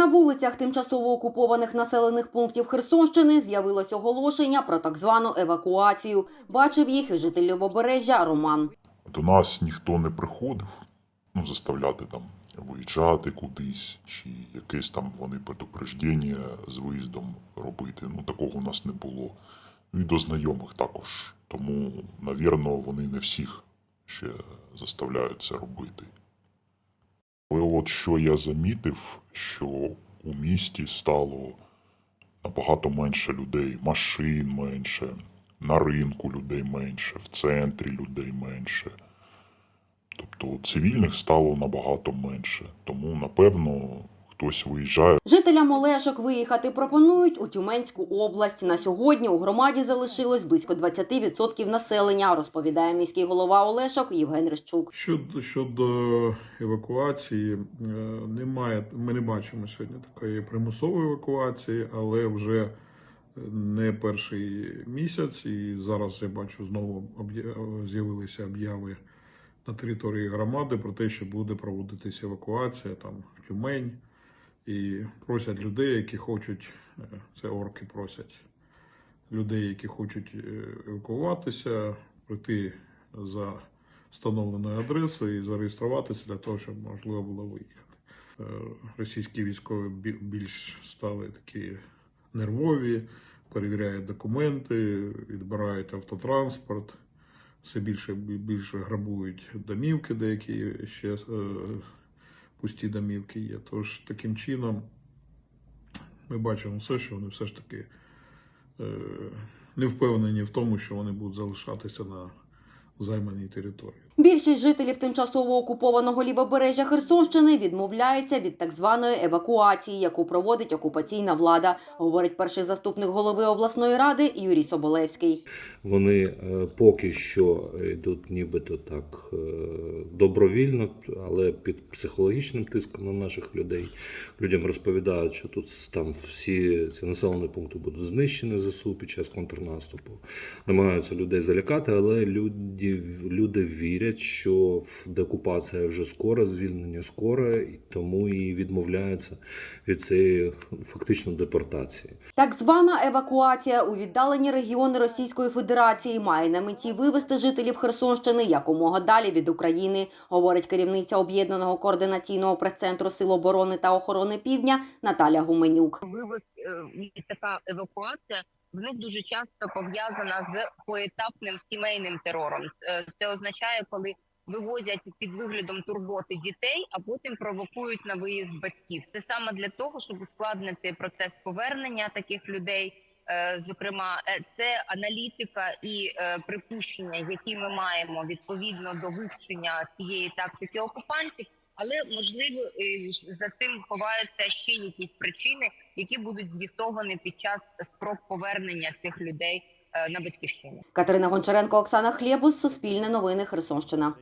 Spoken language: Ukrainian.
На вулицях тимчасово окупованих населених пунктів Херсонщини з'явилось оголошення про так звану евакуацію. Бачив їх і житель Лівобережжя Роман. До нас ніхто не приходив ну, заставляти там виїжджати кудись, чи якесь там вони предупреждення з виїздом робити. Ну, такого у нас не було. І до знайомих також. Тому, навірно, вони не всіх ще заставляють це робити. Але от що я замітив, що у місті стало набагато менше людей, машин менше, на ринку людей менше, в центрі людей менше. Тобто цивільних стало набагато менше. Тому, напевно, хтось виїжджає Жителям Олешок виїхати пропонують у Тюменську область. На сьогодні у громаді залишилось близько 20% населення, розповідає міський голова Олешок Євген Рищук. Щодо, щодо евакуації, е, немає, ми не бачимо сьогодні такої примусової евакуації, але вже не перший місяць, і зараз я бачу знову з'явилися об'яви на території громади про те, що буде проводитися евакуація там в Тюмень, і просять людей, які хочуть, е, це орки просять людей, які хочуть е, евакуватися, прийти за встановленою адресою і зареєструватися для того, щоб можливо було виїхати. Е, Російські військові бі- більш стали такі нервові, перевіряють документи, відбирають автотранспорт, все більше більше грабують домівки, деякі ще пусті домівки є. Тож таким чином ми бачимо все, що вони все ж таки е, не впевнені в тому, що вони будуть залишатися на займаній території. Більшість жителів тимчасово окупованого лівобережжя Херсонщини відмовляється від так званої евакуації, яку проводить окупаційна влада, говорить перший заступник голови обласної ради Юрій Соболевський. Вони е, поки що йдуть нібито так е, добровільно, але під психологічним тиском на наших людей. Людям розповідають, що тут там всі ці населені пункти будуть знищені ЗСУ під час контрнаступу. Намагаються людей залякати, але люди, люди вірять, що деокупація вже скоро, звільнення скоро, і тому і відмовляються від цієї фактично депортації. Так звана евакуація у віддалені регіони Російської Федерації має на меті вивести жителів Херсонщини якомога далі від України, говорить керівниця об'єднаного координаційного прес-центру Сил оборони та охорони Півдня Наталя Гуменюк. вивоз е, така евакуація в них дуже часто пов'язана з поетапним сімейним терором. Е, Це означає, коли вивозять під виглядом турботи дітей, а потім провокують на виїзд батьків. Це саме для того, щоб ускладнити процес повернення таких людей. Е, Зокрема, е, це аналітика і припущення, які ми маємо відповідно до вивчення цієї тактики окупантів. Але можливо е, за цим ховаються ще якісь причини, які будуть з'ясовані під час спроб повернення цих людей е, на батьківщину. Катерина Гончаренко, Оксана Хлєбус, Суспільне новини, Херсонщина.